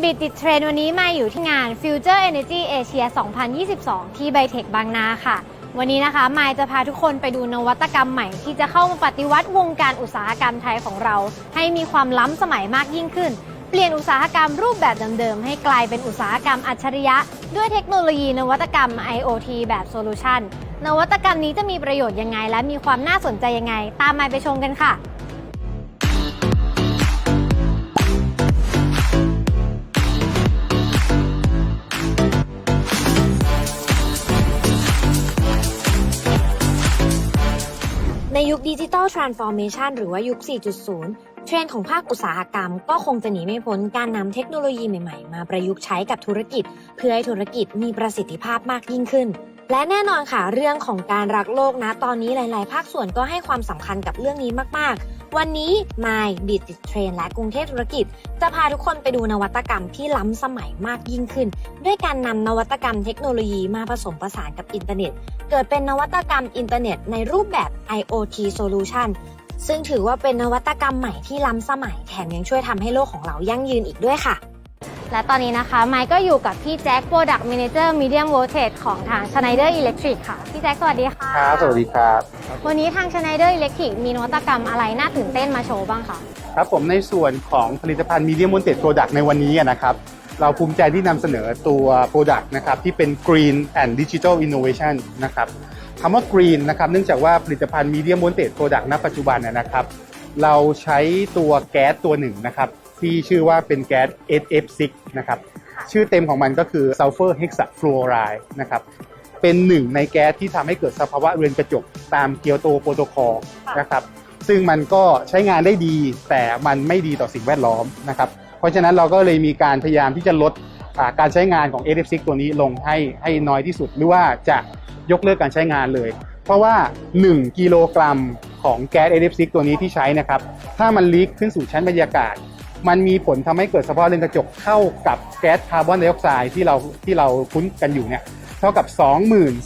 บิดติดเทรนด์วันนี้มาอยู่ที่งาน Future Energy Asia 2022 ที่ไบเทคบางนาค่ะ วันนี้นะคะมายจะพาทุกคนไปดูนวัตกรรมใหม่ที่จะเข้ามาปฏิวัติวงการอุตสาหกรรมไทยของเรา ให้มีความล้ำสมัยมากยิ่งขึ้น เปลี่ยนอุตสาหกรรมรูปแบบเดิมๆ ให้กลายเป็นอุตสาหกรรมอัจฉริยะ ด้วยเทคโนโลยีนวัตกรรม IoT แบบโซลูชันนวัตกรรมนี้จะมีประโยชน์ยังไง และมีความน่าสนใจยังไง ตามมายไปชมกันค่ะ ยุคดิจิตอลทรานส์ฟอร์เมชันหรือว่ายุค 4.0 เทรนด์ของภาคอุตสาหกรรม ก็คงจะหนีไม่พ้นการนำเทคโนโลยีใหม่ๆ มาประยุกต์ใช้กับธุรกิจ เพื่อให้ธุรกิจมีประสิทธิภาพมากยิ่งขึ้น และแน่นอนค่ะเรื่องของการรักโลกนะ ตอนนี้หลาย ๆ ภาคส่วนก็ให้ความสำคัญกับเรื่องนี้มาก ๆ วันนี้มายบีติเทรนและกรุงเทพธุรกิจ จะพาทุกคนไปดูนวัตกรรมที่ล้ำสมัยมากยิ่งขึ้น ด้วยการนำนวัตกรรมเทคโนโลยีมาผสมผสานกับอินเทอร์เน็ต เกิดเป็นนวัตกรรมอินเทอร์เน็ตในรูปแบบ IoT Solution ซึ่งถือว่าเป็นนวัตกรรมใหม่ที่ล้ำสมัยแถมยังช่วยทำให้โลกของเรายั่งยืนอีกด้วยค่ะ และตอนนี้นะคะ ไมค์ก็อยู่กับพี่แจ็ค Product Manager Medium Voltage ของทาง Schneider Electric ค่ะ พี่แจ็คสวัสดีค่ะ ครับ สวัสดีครับ วันนี้ทาง Schneider Electric มีนวัตกรรมอะไรน่าตื่นเต้นมาโชว์บ้างคะ ครับผมในส่วนของผลิตภัณฑ์ Medium Voltage Product ในวันนี้นะครับ เราภูมิใจที่นำเสนอตัว Product นะครับที่เป็น Green and Digital Innovation นะครับคำว่า Green นะครับเนื่องจากว่าผลิตภัณฑ์ Medium Voltage Product ณปัจจุบันนะนะครับเราใช้ตัวแก๊สตัวหนึ่งนะครับ ที่ชื่อว่าเป็นแก๊ส SF6 นะครับ ชื่อเต็มของมันก็คือ Sulfur Hexafluoride นะครับ เป็นหนึ่งในแก๊สที่ทำให้เกิดสภาวะเรือนกระจกตามเกียวโตโปรโตคอลนะครับ ซึ่งมันก็ใช้งานได้ดี แต่มันไม่ดีต่อสิ่งแวดล้อมนะครับ เพราะฉะนั้นเราก็เลยมีการพยายามที่จะลดอ่าการใช้งานของ SF6 ตัวนี้ลงให้ให้น้อยที่สุด หรือว่าจะยกเลิกการใช้งานเลย เพราะว่า 1 กิโลกรัมของแก๊ส SF6 ตัวนี้ที่ใช้นะครับ ถ้ามันลีกขึ้นสู่ชั้นบรรยากาศ มันมีผลทำให้เกิดสภาวะเรือนกระจกเท่ากับแก๊สคาร์บอนไดออกไซด์ที่เราที่เราคุ้นกันอยู่เนี่ยเท่ากับ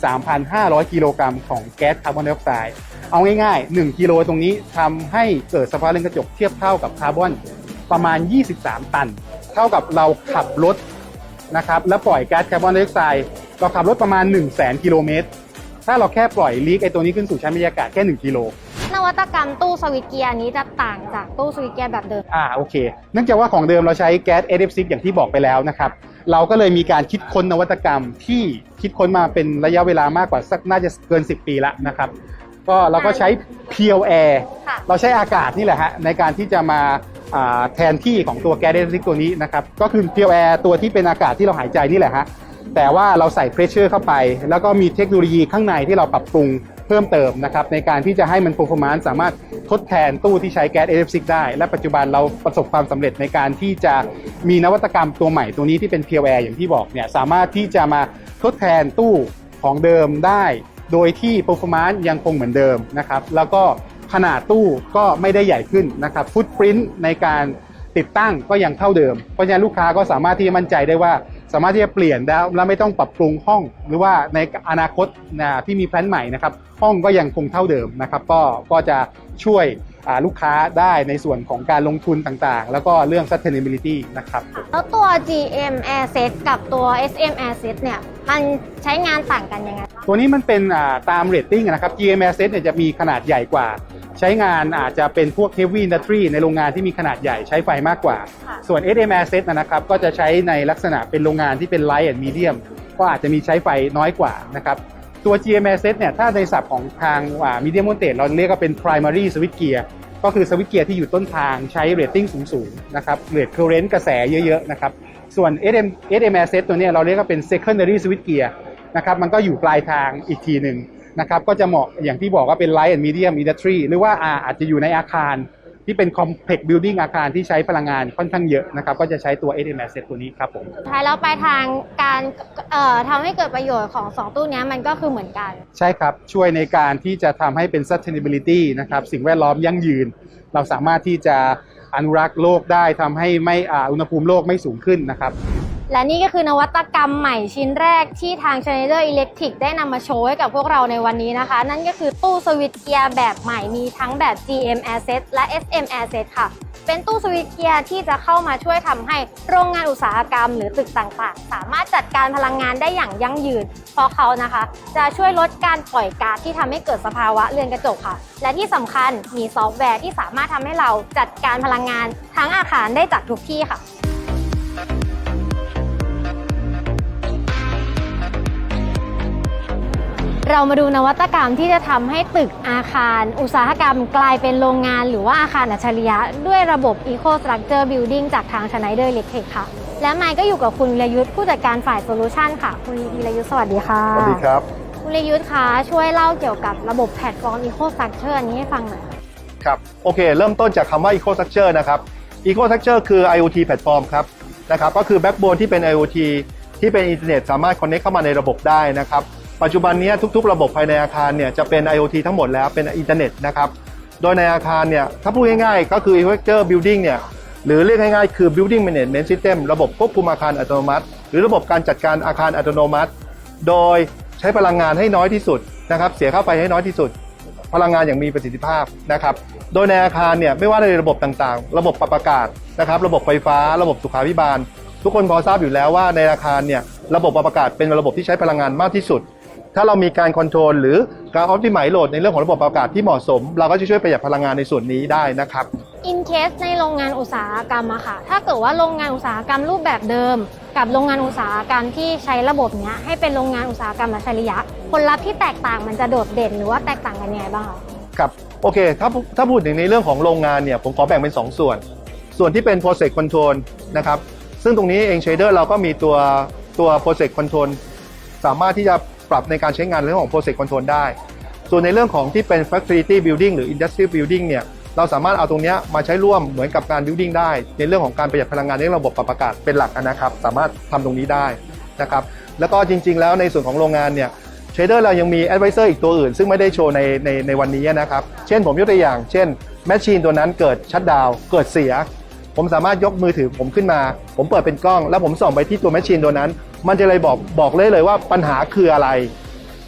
23,500 กิโลกรัมของแก๊สคาร์บอนไดออกไซด์เอาง่ายๆ 1 กิโลตรงนี้ทำให้เกิดสภาวะเรือนกระจกเทียบเท่ากับคาร์บอนประมาณ 23 ตัน เท่ากับเราขับรถนะครับแล้วปล่อยแก๊สคาร์บอนไดออกไซด์เราขับรถประมาณ 1 0 0 0 0แกิโลเมตร ถ้าเราแค่ปล่อยลีกไอตัวนี้ขึ้นสู่ชั้นบรรยากาศแค่1กิโลนวัตกรรมตู้สวิตช์เกียร์นี้จะต่างจากตู้สวิตช์เกียร์แบบเดิม อ่าโอเค เนื่องจากว่าของเดิมเราใช้แก๊ส SF6 อย่างที่บอกไปแล้วนะครับ เราก็เลยมีการคิดค้นนวัตกรรมที่คิดค้นมาเป็นระยะเวลามากกว่าสักน่าจะเกิน 10 ปีแล้วนะครับ ก็เราก็ใช้ Pure Air ค่ะเราใช้อากาศนี่แหละฮะในการที่จะมาอ่าแทนที่ของตัวแก๊ส SF6 ตัวนี้นะครับ ก็คือ Pure Air ตัวที่เป็นอากาศที่เราหายใจนี่แหละฮะ แต่ว่าเราใส่เพรสเชอร์เข้าไป แล้วก็มีเทคโนโลยีข้างในที่เราปรับปรุงเพิ่มเติมนะครับในการที่จะให้มัน performance สามารถทดแทนตู้ที่ใช้แก๊ส SF6 ได้ และปัจจุบันเราประสบความสำเร็จในการที่จะมีนวัตกรรมตัวใหม่ตัวนี้ที่เป็น Pure Air อย่างที่บอกเนี่ยสามารถที่จะมาทดแทนตู้ของเดิมได้ โดยที่ performance ยังคงเหมือนเดิมนะครับแล้วก็ขนาดตู้ก็ไม่ได้ใหญ่ขึ้นนะครับฟุตปรินต์ในการติดตั้งก็ยังเท่าเดิม เพราะฉะนั้นลูกค้าก็สามารถที่จะมั่นใจได้ว่า สามารถที่จะเปลี่ยนแล้วแล้วไม่ต้องปรับปรุงห้อง หรือว่าในอนาคตนะที่มีแพลนใหม่นะครับห้องก็ยังคงเท่าเดิมนะครับ ก็ก็จะช่วยอ่าลูกค้าได้ในส่วนของการลงทุนต่างๆ แล้วก็เรื่อง sustainability นะครับ แล้วตัว GM Airset กับตัว SM Airset เนี่ยมันใช้งานต่างกันยังไง ตัวนี้มันเป็นอ่าตามเรตติ้งนะครับ GMS set เนี่ยจะมีขนาดใหญ่กว่า ใช้งานอาจจะเป็นพวก heavy industry ในโรงงานที่มีขนาดใหญ่ใช้ไฟมากกว่าค่ะส่วน SMR set นะครับก็จะใช้ในลักษณะเป็นโรงงานที่เป็น light and medium ก็อาจจะมีใช้ไฟน้อยกว่านะครับตัว GMS set เนี่ยถ้าในศัพท์ของทางอ่า medium voltage เราเรียกว่าเป็น primary switch gear ก็คือสวิตช์เกียร์ที่อยู่ต้นทางใช้เรตติ้งสูงๆนะครับเรทเคอร์เรนต์กระแสเยอะๆนะครับส่วน SM SMR set ตัวเนี้ยเราเรียกว่าเป็น secondary switch gear นะครับมันก็อยู่ปลายทางอีกทีหนึ่ง นะครับก็จะเหมาะอย่างที่บอกว่าเป็น light and medium industry หรือว่าอาอาจจะอยู่ในอาคารที่เป็น complex building อาคารที่ใช้พลังงานค่อนข้างเยอะนะครับก็จะใช้ตัว SMR set ตัวนี้ครับผมสุดท้ายแล้วปลายทางการเอ่อทำให้เกิดประโยชน์ของสองตู้เนี้ยมันก็คือเหมือนกัน ใช่ครับ ช่วยในการที่จะทำให้เป็น sustainability นะครับสิ่งแวดล้อมยั่งยืน เราสามารถที่จะอนุรักษ์โลกได้ทำให้ไม่อ่าอุณหภูมิโลกไม่สูงขึ้นนะครับ และนี่ก็คือนวัตกรรมใหม่ชิ้นแรกที่ทาง Schneider Electric ได้นำมาโชว์ให้กับพวกเราในวันนี้นะคะ นั่นก็คือตู้สวิตช์เกียร์แบบใหม่มีทั้งแบบ GM Asset และ SM Asset ค่ะ เป็นตู้สวิตช์เกียร์ที่จะเข้ามาช่วยทำให้โรงงานอุตสาหกรรมหรือตึกต่างๆ สามารถจัดการพลังงานได้อย่างยั่งยืน เพราะเขานะคะ จะช่วยลดการปล่อยก๊าซที่ทำให้เกิดสภาวะเรือนกระจกค่ะ และที่สำคัญมีซอฟต์แวร์ที่สามารถทำให้เราจัดการพลังงานทั้งอาคารได้จากทุกที่ค่ะ เรามาดูนวัตกรรมที่จะทำให้ตึกอาคาร อุตสาหกรรมกลายเป็นโรงงานหรือว่าอาคารอัจฉริยะ ด้วยระบบ Eco Structure Building จากทาง Schneider Electric ค่ะ และไมค์ก็อยู่กับคุณวีรยุทธ์ผู้จัดการฝ่ายโซลูชันค่ะ คุณวีรยุทธ์สวัสดีค่ะ สวัสดีครับ คุณวีรยุทธ์คะช่วยเล่าเกี่ยวกับระบบแพลตฟอร์ม Eco Structure อันนี้ให้ฟังหน่อยครับ โอเค เริ่มต้นจากคำว่า Eco Structure นะครับ Eco Structure คือ IoT แพลตฟอร์มครับนะครับก็คือแบ็กโบนที่เป็น IoT ที่เป็นอินเทอร์เน็ตสามารถคอนเน c t เข้ามาในระบบได้นะครับ ปัจจุบันนี้ทุกๆ ระบบภายในอาคารเนี่ยจะเป็น IoT ทั้งหมดแล้วเป็นอินเทอร์เน็ตนะครับโดยในอาคารเนี่ยถ้าพูดง่ายๆ ก็คือ Eco Structure Building เนี่ยหรือเรียกง่ายๆ คือ Building Management System ระบบควบคุมอาคารอัตโนมัติ หรือระบบการจัดการอาคารอัตโนมัติ โดยใช้พลังงานให้น้อยที่สุดนะครับเสียค่าไฟให้น้อยที่สุด พลังงานอย่างมีประสิทธิภาพนะครับโดยในอาคารเนี่ยไม่ว่าในระบบต่างๆ ระบบปรับอากาศนะครับระบบไฟฟ้า ระบบสุขาภิบาล ทุกคนพอทราบอยู่แล้วว่าในอาคารเนี่ยระบบปรับอากาศเป็นระบบที่ใช้พลังงานมากที่สุด ถ้าเรามีการคอนโทรลหรือการออ t ติ i z e โหลดในเรื่องของระบบปรับอากาศที่เหมาะสม เราก็จะช่วยประหยัดพลังงานในส่วนนี้ได้นะครับ in case ในโรงงานอุตสาหกรรมอะค่ะ ถ้าเกิดว่าโรงงานอุตสาหกรรมรูปแบบเดิม กับโรงงานอุตสาหกรรมที่ใช้ระบบเนี้ยให้เป็นโรงงานอุตสาหกรรมอัจฉริยะ ผลลัพธ์ที่แตกต่างมันจะโดดเด่นหรือว่าแตกต่างกันยังไงบ้างคะครับโอเค ถ้าถ้าพูดถึงในเรื่องของโรงงานเนี่ยผมขอแบ่งเป็น 2 ส่วน ส่วนที่เป็น process control นะครับซึ่งตรงนี้เอง shader เราก็มีตัวตัว process control สามารถที่จะ ปรับในการใช้งานเรื่องของ process control ได้ ส่วนในเรื่องของที่เป็น facility building หรือ industrial building เนี่ยเราสามารถเอาตรงนี้มาใช้ร่วมเหมือนกับการ building ได้ ในเรื่องของการประหยัดพลังงานในระบบปรับอากาศเป็นหลักนะครับ สามารถทำตรงนี้ได้นะครับแล้วก็จริง ๆ แล้วในส่วนของโรงงานเนี่ยเทรดเดอร์เรายังมี Advisor อีกตัวอื่น ซึ่งไม่ได้โชว์ในในในวันนี้นะครับเช่นผมยกตัวอย่างเช่นแมชชีนตัวนั้นเกิดชัดดาวเกิดเสียผมสามารถยกมือถือผมขึ้นมา ผมเปิดเป็นกล้อง แล้วผมส่องไปที่ตัวแมชชีนตัวนั้น มันจะเลยบอกบอกเลยเลยว่าปัญหาคืออะไร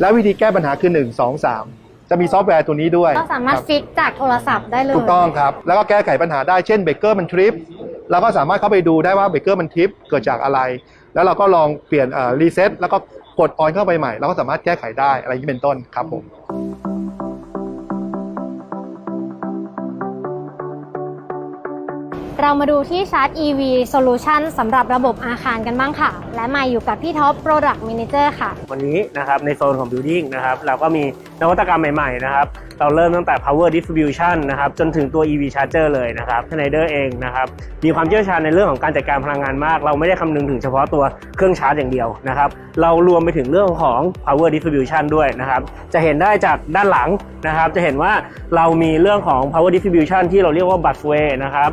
และวิธีแก้ปัญหาคือ 1 2 3 จะมีซอฟต์แวร์ตัวนี้ด้วยก็สามารถครับฟิกจากโทรศัพท์ได้เลย ถูกต้องครับ แล้วก็แก้ไขปัญหาได้ เช่นเบเกอร์มันทริปเราก็สามารถเข้าไปดูได้ว่าเบเกอร์มันทริปเกิดจากอะไร แล้วเราก็ลองเปลี่ยนรีเซ็ตแล้วก็กดออนเข้าไปใหม่ เราก็สามารถแก้ไขได้อะไรอย่างนี้เป็นต้นครับผม เรามาดูที่ชาร์จ EV Solution สำหรับระบบอาคารกันบ้างค่ะ และมาอยู่กับพี่ท็อป Product Manager ค่ะ วันนี้นะครับในโซนของ Building นะครับเราก็มีนวัตกรรมใหม่ๆนะครับเราเริ่มตั้งแต่ Power Distribution นะครับจนถึงตัว EV Charger เลยนะครับ Schneider เองนะครับมีความเชี่ยวชาญในเรื่องของการจัดการพลังงานมาก เราไม่ได้คำนึงถึงเฉพาะตัวเครื่องชาร์จอย่างเดียวนะครับเรารวมไปถึงเรื่องของ Power Distribution ด้วยนะครับจะเห็นได้จากด้านหลังนะครับจะเห็นว่าเรามีเรื่องของ Power Distribution ที่เราเรียกว่า Busway นะครับ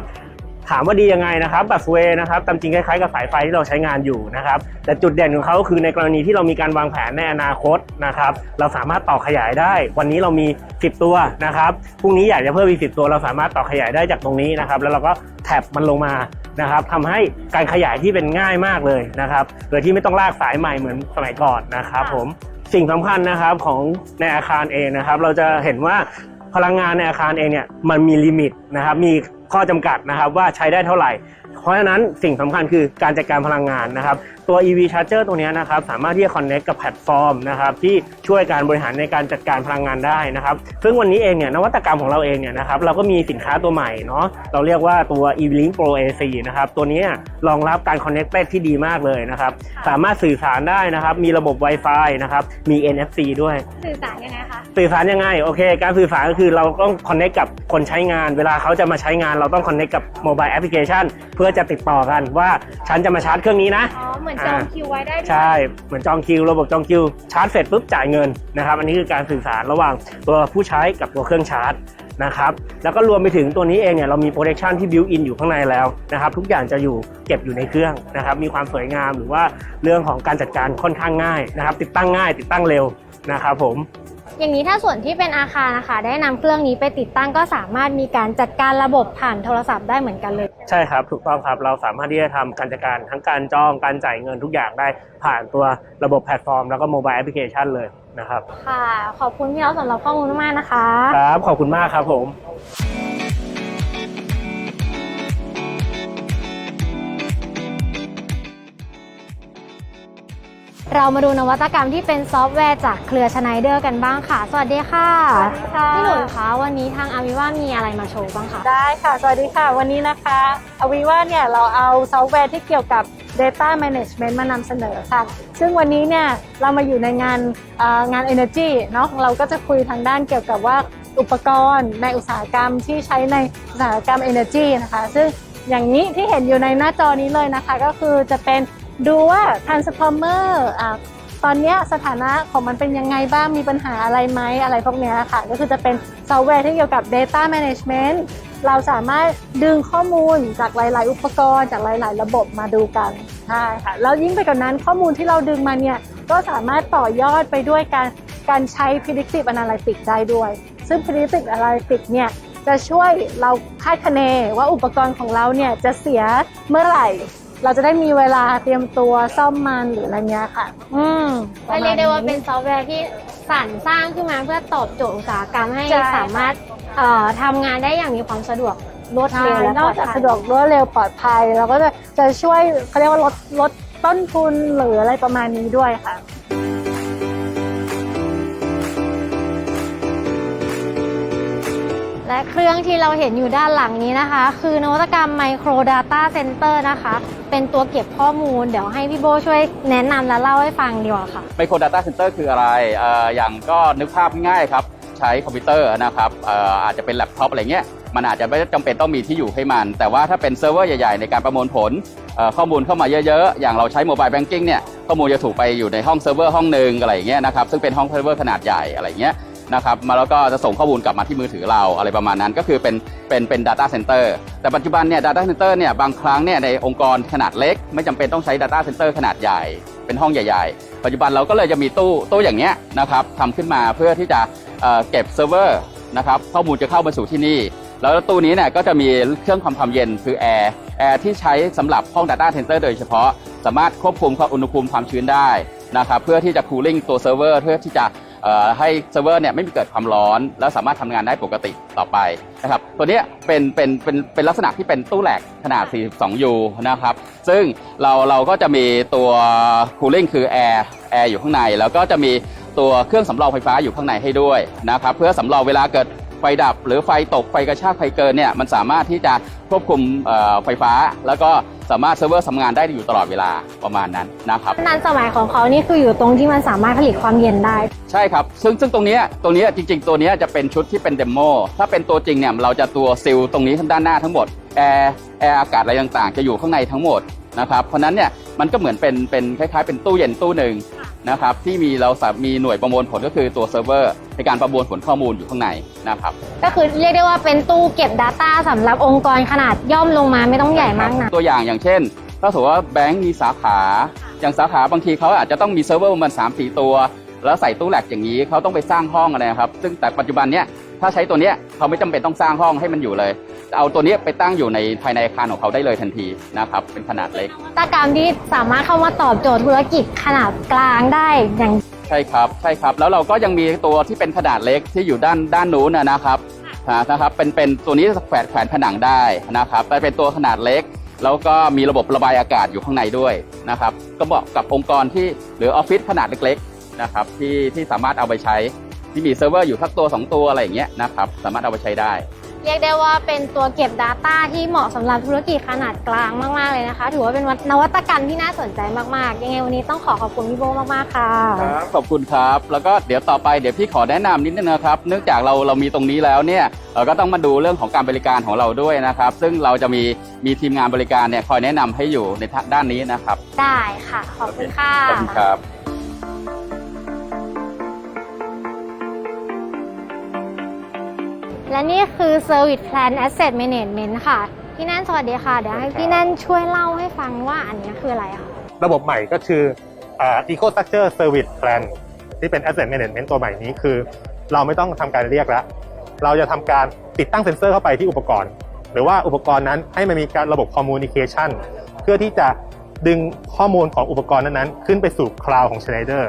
ถามว่าดียังไงนะครับแบบเวนะครับตามจริงคล้ายๆกับสายไฟที่เราใช้งานอยู่นะครับ แต่จุดเด่นของเขาก็คือในกรณีที่เรามีการวางแผนในอนาคตนะครับ เราสามารถต่อขยายได้ วันนี้เรามี 10 ตัวนะครับพรุ่งนี้อยากจะเพิ่มอีก10 ตัว เราสามารถต่อขยายได้จากตรงนี้นะครับ แล้วเราก็แท็บมันลงมานะครับทำให้การขยายที่เป็นง่ายมากเลยนะครับโดยที่ไม่ต้องลากสายใหม่เหมือนสมัยก่อนนะครับ ผมสิ่งสำคัญนะครับของในอาคารเองนะครับ เราจะเห็นว่าพลังงานในอาคารเองเนี่ยมันมีลิมิตนะครับ มี ข้อจำกัดนะครับว่าใช้ได้เท่าไหร่ เพราะฉะนั้นสิ่งสำคัญคือการจัดการพลังงานนะครับตัว EV Charger ตัวเนี้ยนะครับสามารถที่จะ connect กับแพลตฟอร์มนะครับที่ช่วยการบริหารในการจัดการพลังงานได้นะครับซึ่งวันนี้เองเนี่ยนวัตกรรมของเราเองเนี่ยนะครับเราก็มีสินค้าตัวใหม่เนาะเราเรียกว่าตัว EV-Link Pro AC นะครับตัวเนี้ยรองรับการ connected ที่ดีมากเลยนะครับสามารถสื่อสารได้นะครับมีระบบ Wi-Fi นะครับมี NFC ด้วย สื่อสารยังไงคะสื่อสารยังไงโอเค การสื่อสารก็คือเราต้องคอนเน c t กับคนใช้งาน เวลาเขาจะมาใช้งานเราต้องคอนเน c t กับโมบายแอปพลิเคชันเพื่อจะติดต่อกันว่าฉันจะมาชาร์จเครื่องนี้นะ อ๋อ เหมือนจองคิวไว้ได้ด้วยใช่ เหมือนจองคิวระบบจองคิวชาร์จเสร็จปุ๊บจ่ายเงินนะครับอันนี้คือการสื่อสารระหว่างตัวผู้ใช้กับตัวเครื่องชาร์จนะครับแล้วก็รวมไปถึงตัวนี้เองเนี่ยเรามีโปร e c t ชันที่บิวอินอยู่ข้างในแล้วนะครับทุกอย่างจะอยู่เก็บอยู่ในเครื่องนะครับมีความสวยงามหรือว่าเรื่องของการจัดการค่อนข้างง่ายนะครับติดตั้งง่าย ติดตั้งเร็วนะครับผม อย่างนี้ถ้าส่วนที่เป็นอาคารนะคะ ได้นำเครื่องนี้ไปติดตั้งก็สามารถมีการจัดการระบบผ่านโทรศัพท์ได้เหมือนกันเลย ใช่ครับ ถูกต้องครับเราสามารถที่จะทำการจัดการทั้งการจองการจ่ายเงินทุกอย่างได้ผ่านตัวระบบแพลตฟอร์ม แล้วก็โมบายแอปพลิเคชันเลยนะครับ ค่ะ ขอบคุณพี่เราสำหรับข้อมูลมากๆนะคะ ครับ ขอบคุณมากครับผม เรามาดูนวัตกรรมที่เป็นซอฟต์แวร์จากเครือชไนเดอร์กันบ้างค่ะ สวัสดีค่ะ สวัสดีค่ะ พี่หนุนคะวันนี้ทางอาวิว่ามีอะไรมาโชว์บ้างคะได้ค่ะ สวัสดีค่ะ วันนี้นะคะอวิว่าเนี่ยเราเอาซอฟต์แวร์ที่เกี่ยวกับ Data Management มานำเสนอค่ะ ซึ่งวันนี้เนี่ยเรามาอยู่ในงานเอ่องาน Energy เนาะเราก็จะคุยทางด้านเกี่ยวกับว่าอุปกรณ์ในอุตสาหกรรมที่ใช้ในอุตสาหกรรม Energy นะคะ ซึ่งอย่างนี้ที่เห็นอยู่ในหน้าจอนี้เลยนะคะ ก็คือจะเป็น ดูว่า Transformer อ่าตอนนี้สถานะของมันเป็นยังไงบ้างมีปัญหาอะไรไหมอะไรพวกนี้ค่ะ ก็คือจะเป็นซอฟต์แวร์ที่เกี่ยวกับ Data Management เราสามารถดึงข้อมูลจากหลาย ๆ อุปกรณ์จากหลาย ๆ ระบบมาดูกันใช่ค่ะแล้วยิ่งไปกว่านั้นข้อมูลที่เราดึงมาเนี่ยก็สามารถต่อยอดไปด้วยการการใช้ predictive analytics ได้ด้วย ซึ่ง predictive analytics เนี่ยจะช่วยเราคาดคะเนว่าอุปกรณ์ของเราเนี่ยจะเสียเมื่อไหร่ เราจะได้มีเวลาเตรียมตัวซ่อมมันหรืออะไรเงี้ยค่ะ อืมก็เรียกได้ว่าเป็นซอฟต์แวร์ที่สรรสร้างขึ้นมาเพื่อตอบโจทย์อุตสาหกรรมให้ใช่ สามารถเอ่อทำงานได้อย่างมีความสะดวกรวดใช่เร็วและนปลออกดจากภัยสะดวกรวดเร็วปลอดภัย เราก็จะจะช่วยเขาเรียกว่าลดลดต้นทุนหรืออะไรประมาณนี้ด้วยค่ะ และเครื่องที่เราเห็นอยู่ด้านหลังนี้นะคะ คือนวัตกรรม Micro Data Center นะคะ เป็นตัวเก็บข้อมูล เดี๋ยวให้พี่โบช่วยแนะนำและเล่าให้ฟังดีกว่าค่ะไมโคร Data Center คืออะไรเอ่ออย่างก็นึกภาพง่ายครับ ใช้คอมพิวเตอร์นะครับเอ่ออาจจะเป็นแล็ปท็อปอะไรเงี้ยมันอาจจะไม่จำเป็นต้องมีที่อยู่ให้มัน แต่ว่าถ้าเป็นเซิร์ฟเวอร์ใหญ่ๆ ในการประมวลผลข้อมูลเข้ามาเยอะๆ อย่างเราใช้โมบายแบงกิ้งเนี่ยข้อมูลจะถูกไปอยู่ในห้องเซิร์ฟเวอร์ห้องหนึ่งอะไรอย่างเงี้ยนะครับซึ่งเป็นห้องเซิร์ฟเวอร์ขนาดใหญ่อะไรเงี้ย นะครับมาแล้วก็จะส่งข้อมูลกลับมาที่มือถือเราอะไรประมาณนั้น ก็คือเป็นเป็นเป็น Data Center แต่ปัจจุบันเนี่ย Data Center เนี่ยบางครั้งเนี่ยในองค์กรขนาดเล็ก ไม่จำเป็นต้องใช้ Data Center ขนาดใหญ่ เป็นห้องใหญ่ ๆ ปัจจุบันเราก็เลยจะมีตู้ตู้อย่างเงี้ยนะครับทำขึ้นมาเพื่อที่จะเเก็บเซิร์ฟเวอร์นะครับข้อมูลจะเข้ามาสู่ที่นี่ แล้วตู้นี้เนี่ยก็จะมีเครื่องทำความเย็นคือแอร์แอร์ที่ใช้สำหรับห้อง Data Center โดยเฉพาะ สามารถควบคุมความอุณหภูมิความชื้นได้นะครับเพื่อที่จะคูลิ่งตัวเซิร์ฟเวอร์เพื่อที่จะเอ่อ ให้เซิร์ฟเวอร์เนี่ยไม่มีเกิดความร้อน แล้วสามารถทำงานได้ปกติต่อไปนะครับตัวนี้เป็นเป็นเป็นเป็นลักษณะที่เป็นตู้แหลกขนาด 42U นะครับซึ่งเราเราก็จะมีตัวคูลิ่งคือแอร์แอร์อยู่ข้างใน แล้วก็จะมีตัวเครื่องสำรองไฟฟ้าอยู่ข้างในให้ด้วยนะครับเพื่อสำรองเวลาเกิด ไฟดับหรือไฟตกไฟกระชากไฟเกินเนี่ยมันสามารถที่จะควบคุมเอ่อไฟฟ้า แล้วก็สามารถเซิร์ฟเวอร์ทำงานได้อยู่ตลอดเวลาประมาณนั้นนะครับนันสมัยของเขานี่คืออยู่ตรงที่มันสามารถผลิตความเย็นได้ ใช่ครับ ซึ่งซึ่งตรงเนี้ยตรงเนี้ยจริง ๆ ตัวเนี้ยจะเป็นชุดที่เป็นเดโมถ้าเป็นตัวจริงเนี่ยเราจะตัวซิลตรงนี้ทั้งด้านหน้าทั้งหมดแอร์แอร์อากาศอะไรต่างๆ จะอยู่ข้างในทั้งหมดนะครับเพราะฉะนั้นเนี่ยมันก็เหมือนเป็นเป็นคล้ายๆ เป็นตู้เย็นตู้หนึ่ง นะครับที่มีเราสามีหน่วยประมวลผลก็คือตัวเซิร์ฟเวอร์ในการประมวลผลข้อมูลอยู่ข้างในนะครับก็คือเรียกได้ว่าเป็นตู้เก็บ Data สำหรับองค์กรขนาดย่อมลงมาไม่ต้องใหญ่มากนะตัวอย่างอย่างเช่น ถ้าสมมติว่าแบงก์มีสาขาอย่างสาขาบางทีเขาอาจจะต้องมีเซิร์ฟเวอร์ประมาณสามสี่ตัว แล้วใส่ตู้แหลกอย่างนี้เขาต้องไปสร้างห้องอะไรนะครับ ซึ่งแต่ปัจจุบันเนี้ยถ้าใช้ตัวเนี้ยเขาไม่จำเป็นต้องสร้างห้องให้มันอยู่เลย เอาตัวเนี้ยไปตั้งอยู่ในภายในอาคารของเขาได้เลยทันทีนะครับ เป็นขนาดเล็กนวัตกรรมที่สามารถเข้ามาตอบโจทย์ธุรกิจขนาดกลางได้อย่างใช่ครับใช่ครับ แล้วเราก็ยังมีตัวที่เป็นขนาดเล็กที่อยู่ด้านด้านนู้นนะนะครับอ่านะครับเป็นเป็นตัวนี้แขวนแขวนผนังได้นะครับแต่เป็นตัวขนาดเล็ก แล้วก็มีระบบระบายอากาศอยู่ข้างในด้วยนะครับ ก็เหมาะกับองค์กรที่หรือออฟฟิศขนาดเล็กๆนะครับที่ที่สามารถเอาไปใช้ที่มีเซิร์ฟเวอร์อยู่ทักตัว 2 ตัวอะไรอย่างเงี้ยนะครับสามารถเอาไปใช้ได้ เรียกได้ว่าเป็นตัวเก็บ Data ที่เหมาะสำหรับธุรกิจขนาดกลางมาก ๆ เลยนะคะ ถือว่าเป็นนวัตกรรมที่น่าสนใจมาก ๆ ยังไงวันนี้ต้องขอขอบคุณพี่โบมาก ๆ ค่ะ ครับขอบคุณครับ แล้วก็เดี๋ยวต่อไปเดี๋ยวพี่ขอแนะนำนิดนึงนะครับ เนื่องจากเราเรามีตรงนี้แล้วเนี่ยเราก็ต้องมาดูเรื่องของการบริการของเราด้วยนะครับ ซึ่งเราจะมีมีทีมงานบริการเนี่ยคอยแนะนำให้อยู่ในด้านนี้นะครับได้ค่ะ ขอบคุณค่ะ ขอบคุณครับ และนี่คือ Service Plan Asset Management ค่ะ พี่แน่นสวัสดีค่ะ เดี๋ยวให้พี่แน่นช่วยเล่าให้ฟังว่าอันนี้คืออะไรคะระบบใหม่ก็คืออ่า Eco Structure Service Plan ที่เป็น Asset Management ตัวใหม่นี้คือ เราไม่ต้องทำการเรียกแล้ว เราจะทำการติดตั้งเซ็นเซอร์เข้าไปที่อุปกรณ์ หรือว่าอุปกรณ์นั้นให้มันมีการระบบ Communication เพื่อที่จะดึงข้อมูลของอุปกรณ์นั้นๆ ขึ้นไปสู่คลาวด์ของ Schneider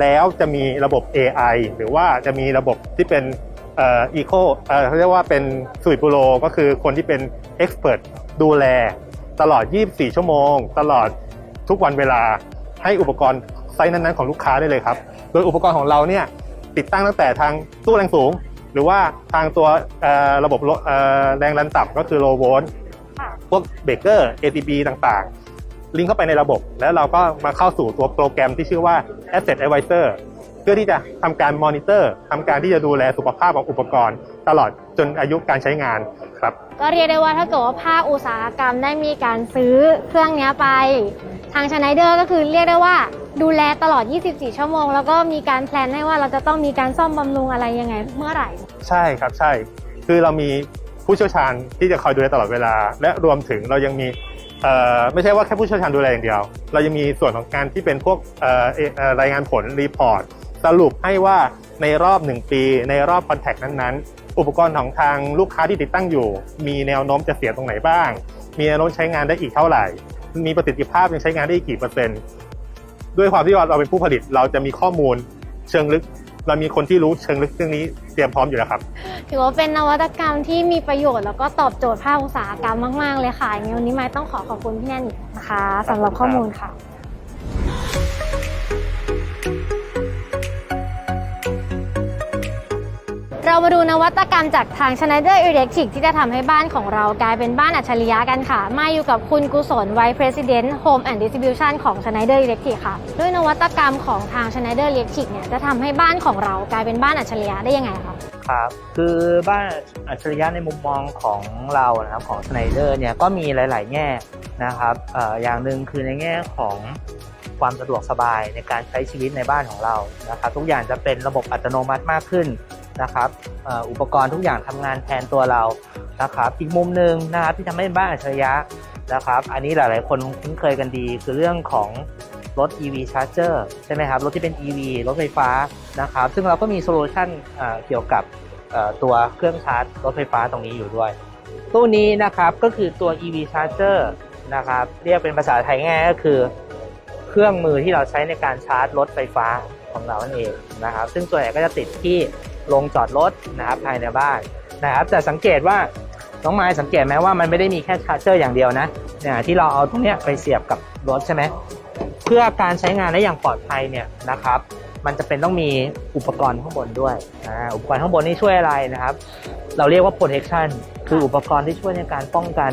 แล้วจะมีระบบ AI หรือว่าจะมีระบบที่เป็นเอ่อ eco เอ่อเขาเรียกว่าเป็นสุยบุโรก็คือคนที่เป็น expert ดูแล ตลอด 24 ชั่วโมง ตลอดทุกวันเวลาให้อุปกรณ์ไซส์นั้นๆของลูกค้าได้เลยครับ โดยอุปกรณ์ของเราเนี่ยติดตั้งตั้งแต่ทางตู้แรงสูง หรือว่าทางตัวเอ่อระบบลดเอ่อแรงดันต่ำก็คือ low volt พวกเบรกเกอร์ ATB ต่างๆ ลิงก์เข้าไปในระบบ แล้วเราก็มาเข้าสู่ตัวโปรแกรมที่ชื่อว่า Asset Advisor เพื่อที่จะทำการมอนิเตอร์ทำการที่จะดูแลสุขภาพของอุปกรณ์ ตลอดจนอายุการใช้งานครับ ก็เรียกได้ว่าถ้าเกิดว่าภาคอุตสาหกรรมได้มีการซื้อเครื่องเนี้ยไป ทางชไนเดอร์ก็คือเรียกได้ว่าดูแลตลอด 24 ชั่วโมง แล้วก็มีการแพลนให้ว่าเราจะต้องมีการซ่อมบำรุงอะไรยังไงเมื่อไหร่ ใช่ครับใช่ คือเรามีผู้เชี่ยวชาญที่จะคอยดูแลตลอดเวลา และรวมถึงเรายังมีเอ่อไม่ใช่ว่าแค่ผู้เชี่ยวชาญดูแลอย่างเดียว เรายังมีส่วนของการที่เป็นพวกเอ่อเอ่อเอ่อรายงานผลรีพอร์ต สรุปให้ว่าในรอบ 1 ปี ในรอบคอนแทคนั้นๆ อุปกรณ์ของทางลูกค้าที่ติดตั้งอยู่ มีแนวโน้มจะเสียตรงไหนบ้าง มีแนวโน้มใช้งานได้อีกเท่าไหร่ มีประสิทธิภาพยังใช้งานได้อีกกี่เปอร์เซ็นต์ด้วยความที่เราเป็นผู้ผลิตเราจะมีข้อมูลเชิงลึก เรามีคนที่รู้เชิงลึกเรื่องนี้เตรียมพร้อมอยู่แล้วครับ ถือว่าเป็นนวัตกรรมที่มีประโยชน์แล้วก็ตอบโจทย์ภาคอุตสาหกรรมมาก ๆ เลยค่ะอย่างนี้วันนี้ไม้ต้องขอขอบคุณพี่แนนอีกนะคะสำหรับข้อมูลค่ะ เรามาดูนวัตกรรมจากทาง Schneider Electric ที่จะทำให้บ้านของเรากลายเป็นบ้านอัจฉริยะกันค่ะ มาอยู่กับคุณกุศลไว President Home and Distribution ของ Schneider Electric ค่ะ ด้วยนวัตกรรมของทาง Schneider Electric เนี่ยจะทำให้บ้านของเรากลายเป็นบ้านอัจฉริยะได้ยังไงคะครับคือบ้านอัจฉริยะในมุมมองของเรานะครับของสไนเดอร์เนี่ยก็มีหลาย ๆ แง่นะครับออย่างหนึ่งคือในแง่ของความสะดวกสบายในการใช้ชีวิตในบ้านของเรานะครับทุกอย่างจะเป็นระบบอัตโนมัติมากขึ้น นะครับอุปกรณ์ทุกอย่างทำงานแทนตัวเรานะครับอีกมุมหนึ่งนะครับที่ทำให้บ้านอัจฉริยะนะครับ อันนี้หลาย ๆ คนคุ้นเคยกันดี คือเรื่องของรถ EV Charger ใช่ไหมครับ รถที่เป็น EV รถไฟฟ้านะครับ ซึ่งเราก็มีโซลูชันเกี่ยวกับตัวเครื่องชาร์จรถไฟฟ้าตรงนี้อยู่ด้วย ตู้นี้นะครับก็คือตัว EV Charger นะครับ เรียกเป็นภาษาไทยง่ายก็คือ เครื่องมือที่เราใช้ในการชาร์จรถไฟฟ้าของเรานั่นเองนะครับ ซึ่งส่วนใหญ่ก็จะติดที่ โรงจอดรถนะครับภายในบ้านนะครับแต่สังเกตว่าน้องไม้สังเกตไหมว่ามันไม่ได้มีแค่ชาร์จเจอร์อย่างเดียวนะเนี่ยที่เราเอาตรงเนี้ยไปเสียบกับรถใช่ไหมเพื่อการใช้งานได้อย่างปลอดภัยเนี่ยนะครับ มันจะเป็นต้องมีอุปกรณ์ข้างบนด้วยอ่าอุปกรณ์ข้างบนนี่ช่วยอะไรนะครับ เราเรียกว่า protection คืออุปกรณ์ที่ช่วยในการป้องกัน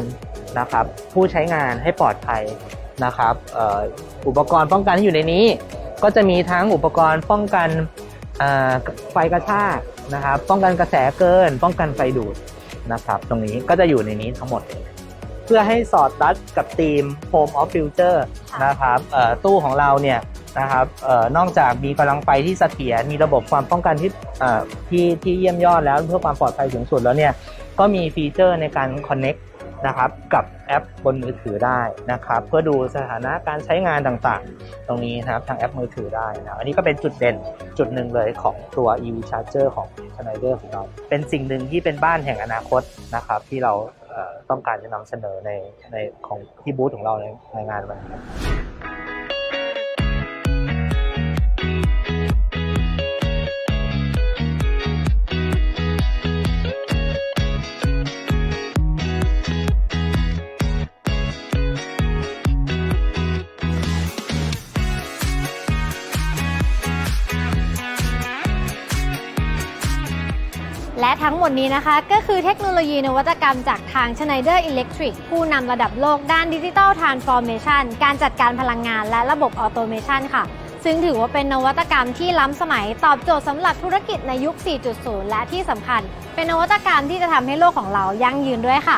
นะครับผู้ใช้งานให้ปลอดภัยนะครับอ่ออุปกรณ์ป้องกันที่อยู่ในนี้ ก็จะมีทั้งอุปกรณ์ป้องกัน ไฟกระชากนะครับ ป้องกันกระแสเกิน ป้องกันไฟดูดนะครับ ตรงนี้ก็จะอยู่ในนี้ทั้งหมดเลยเพื่อให้สอดรัดกับธีม Home of Future นะครับเอ่อตู้ของเราเนี่ยนะครับเอ่อนอกจากมีกำลังไฟที่เสถียรมีระบบความป้องกันที่เอ่อที่ที่เยี่ยมยอดแล้วเพื่อความปลอดภัยสูงสุดแล้วเนี่ยก็มีฟีเจอร์ในการ Connect นะครับกับแอปบนมือถือได้นะครับ เพื่อดูสถานะการใช้งานต่างๆ ตรงนี้นะครับทางแอปมือถือได้นะอันนี้ก็เป็นจุดเด่นจุดหนึ่งเลยของตัว EV Charger ของ Schneider ของเรา เป็นสิ่งหนึ่งที่เป็นบ้านแห่งอนาคตนะครับ ที่เราต้องการจะนำเสนอในในของที่บูธของเราในในงานวันนี้ และทั้งหมดนี้นะคะ ก็คือเทคโนโลยีนวัตกรรมจากทาง Schneider Electric ผู้นำระดับโลกด้านดิจิ t a ลทรานส์ฟอร์เมชันการจัดการพลังงานและระบบออโตเมชันค่ะ ซึ่งถือว่าเป็นนวัตกรรมที่ล้ำสมัยตอบโจทย์สำหรับธุรกิจในยุค 4.0 และที่สำคัญ เป็นนวัตกรรมที่จะทำให้โลกของเรายั่งยืนด้วยค่ะ